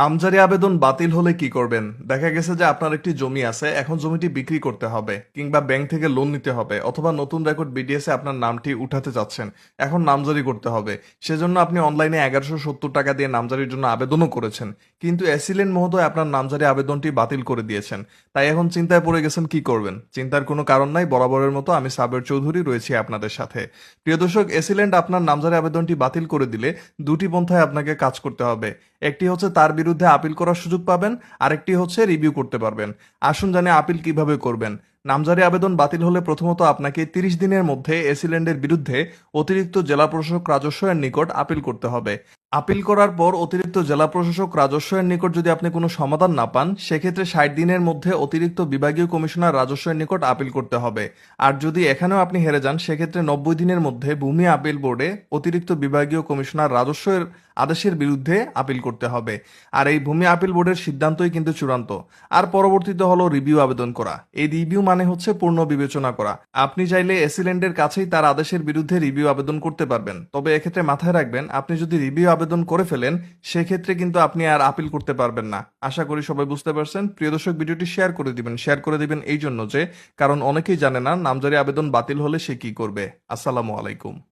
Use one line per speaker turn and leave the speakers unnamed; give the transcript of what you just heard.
নামজারি আবেদন বাতিল হলে কি করবেন? দেখা গেছে যে আপনার একটি জমি আছে, এখন জমিটি বিক্রি করতে হবে, কিংবা ব্যাংক থেকে লোন নিতে হবে, অথবা নতুন রেকর্ড বিডিএস আপনার নামটি উঠাতে চাচ্ছেন, এখন নামজারি করতে হবে। সেজন্য আপনি অনলাইনে এগারোশো সত্তর টাকা দিয়ে নামজারির জন্য আবেদনও করেছেন, কিন্তু এসিলেন মহোদয় আপনার নামজারি আবেদনটি বাতিল করে দিয়েছেন। তাই এখন চিন্তায় পড়ে গেছেন কি করবেন? চিন্তার কোনো কারণ নাই, বরাবরের মতো আমি সাবের চৌধুরী রয়েছি আপনাদের সাথে। প্রিয় দর্শক এসিলেন্ট আপনার নামজারি আবেদনটি বাতিল করে দিলে দুটি পন্থায় আপনাকে কাজ করতে হবে। একটি হচ্ছে তার বিরুদ্ধে আপিল করার সুযোগ পাবেন। আরেকটি হচ্ছে রিভিউ করতে পারবেন। আসুন জানে আপিল কীভাবে করবেন। নামজারি আবেদন বাতিল হলে প্রথমত আপনাকে তিরিশ দিনের মধ্যে এসিল্যান্ডের বিরুদ্ধে অতিরিক্ত জেলা প্রশাসক রাজস্বের নিকট আপিল করতে হবে। আপিল করার পর অতিরিক্ত জেলা প্রশাসক রাজস্বের নিকট যদি আপনি কোনো সমাধান না পান, সেক্ষেত্রে ষাট দিনের মধ্যে অতিরিক্ত বিভাগীয় কমিশনার রাজস্বের নিকট আপিল করতে হবে। আর যদি এখানেও আপনি হেরে যান, সেক্ষেত্রে নব্বই দিনের মধ্যে ভূমি আপিল বোর্ডে অতিরিক্ত বিভাগীয় কমিশনার রাজস্বের আদেশের বিরুদ্ধে আপিল করতে হবে। আর এই ভূমি আপিল বোর্ডের সিদ্ধান্তই কিন্তু চূড়ান্ত। আর পরবর্তীতে হলো রিভিউ আবেদন করা। এই রিভিউ মানে হচ্ছে পূর্ণ বিবেচনা করা। আপনি চাইলে এসিলেন্ডের কাছেই তার আদেশের বিরুদ্ধে রিভিউ আবেদন করতে পারবেন। তবে এক্ষেত্রে মাথায় রাখবেন, আপনি যদি রিভিউ আবেদন করে ফেলেন, সেক্ষেত্রে কিন্তু আপনি আর আপিল করতে পারবেন না। আশা করি সবাই বুঝতে পারছেন। প্রিয় দর্শক, ভিডিওটি শেয়ার করে দিবেন। শেয়ার করে দিবেন এই জন্য যে, কারণ অনেকেই জানে না নামজারি আবেদন বাতিল হলে সে কি করবে। আসসালামু আলাইকুম।